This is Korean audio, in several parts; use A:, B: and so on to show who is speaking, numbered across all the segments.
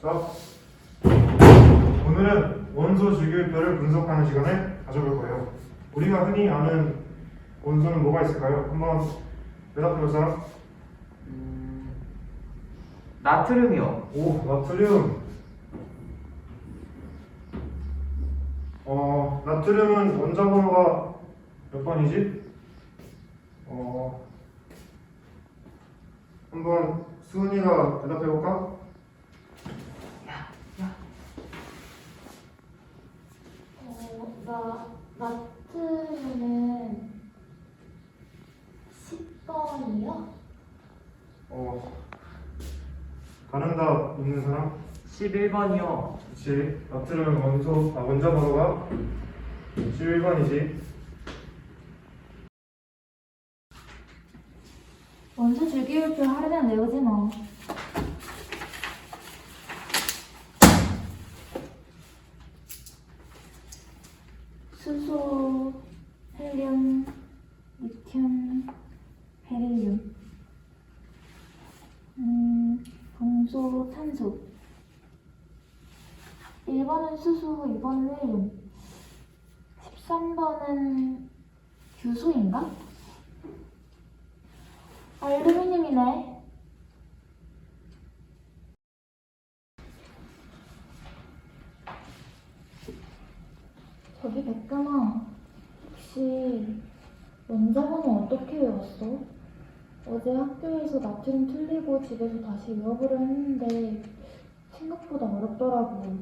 A: 자, 오늘은 원소 주기율표를 분석하는 시간을 가져볼 거예요. 우리가 흔히 아는 원소는 뭐가 있을까요? 한번 대답해 볼 사람?
B: 음, 나트륨이요.
A: 오, 나트륨. 어, 나트륨은 원자 번호가 몇 번이지? 어, 한번 수은이가 대답해 볼까?
C: 어, 나, 나트륨은 10번이요?
A: 어, 다른 답 있는 사람?
B: 11번이요.
A: 그치. 나트륨 원소, 아, 원자 번호가 11번이지.
C: 원소 주기율표 하려면 외우지 뭐. 수소, 헬륨, 리튬, 베릴륨. 음, 동소, 탄소. 1번은 수소, 2번은 헬륨. 13번은 규소인가? 알루미늄이네. 저기 백금아, 혹시 원자번호 어떻게 외웠어? 어제 학교에서 나트륨 틀리고 집에서 다시 외워보려 했는데 생각보다 어렵더라고.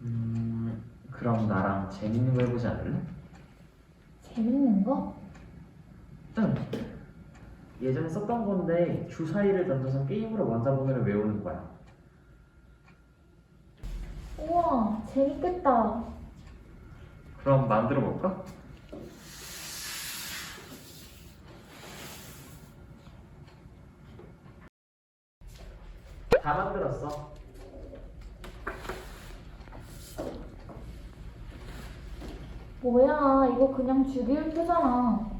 B: 음, 그럼 나랑 재밌는 거 해보지 않을래?
C: 재밌는 거?
B: 응. 예전에 썼던 건데 주사위를 던져서 게임으로 원자번호를 외우는 거야.
C: 우와, 재밌겠다.
B: 그럼 만들어 볼까? 다 만들었어.
C: 뭐야, 이거 그냥 주기율 표잖아.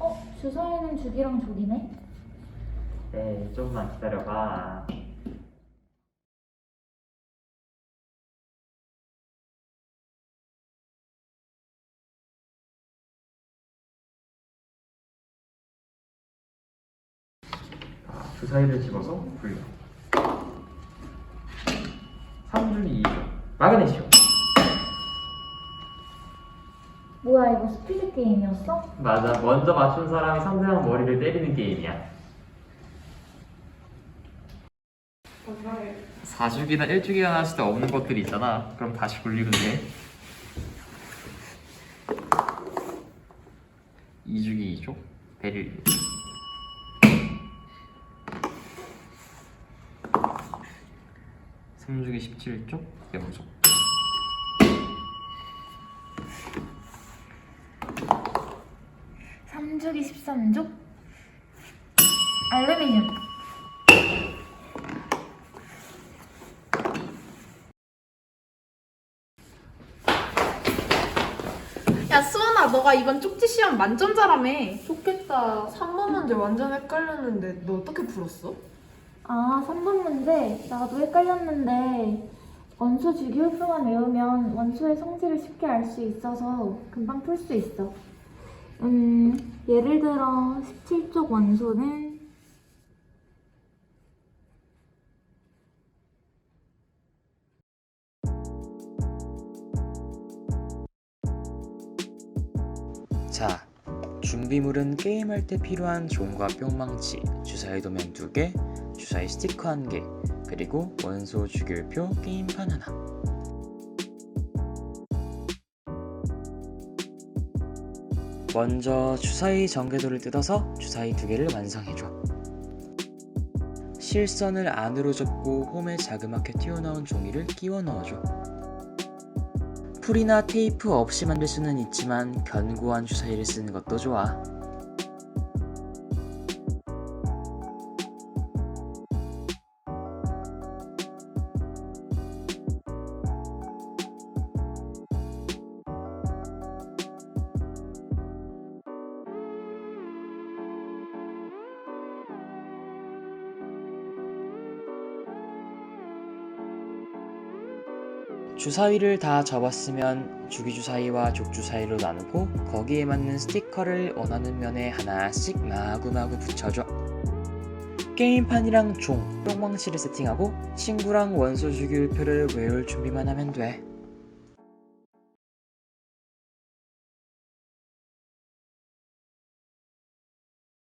C: 어, 주사위는 주기랑 조기네?
B: 네, 좀만 기다려봐. 자, 주사위를 집어서 굴려. 3중이 2조. 마그네슘.
C: 뭐야, 이거 스피드 게임이었어?
B: 맞아. 먼저 맞춘 사람이 상대방 머리를 때리는 게임이야. 4주기나 1주기나 나왔을 때 없는 것들이 있잖아. 그럼 다시 굴리면 돼. 2주기 2조. 베릴. 삼주기 17조. 영조.
C: 삼주기 13족? 알루미늄.
D: 야 수원아 너가 이번 쪽지 시험 만점 자라며
E: 좋겠다. 3번 문제 완전 헷갈렸는데 너 어떻게 풀었어?
C: 아, 3번 문제. 나도 헷갈렸는데, 원소 주기율표만 외우면 원소의 성질을 쉽게 알 수 있어서 금방 풀 수 있어. 음, 예를 들어 17쪽 원소는
F: 자, 준비물은 게임할 때 필요한 종과 뿅망치, 주사위 도면 2개, 주사위 스티커 1개, 그리고 원소 주기율표 게임판 하나. 먼저 주사위 전개도를 뜯어서 주사위 두 개를 완성해줘. 실선을 안으로 접고 홈에 자그맣게 튀어나온 종이를 끼워 넣어줘. 풀이나 테이프 없이 만들 수는 있지만 견고한 주사위를 쓰는 것도 좋아. 주사위를 다 접었으면 주기주사위와 족주사위로 나누고 거기에 맞는 스티커를 원하는 면에 하나씩 마구마구 붙여줘. 게임판이랑 종, 뿅망치를 세팅하고 친구랑 원소 주기율표를 외울 준비만 하면 돼.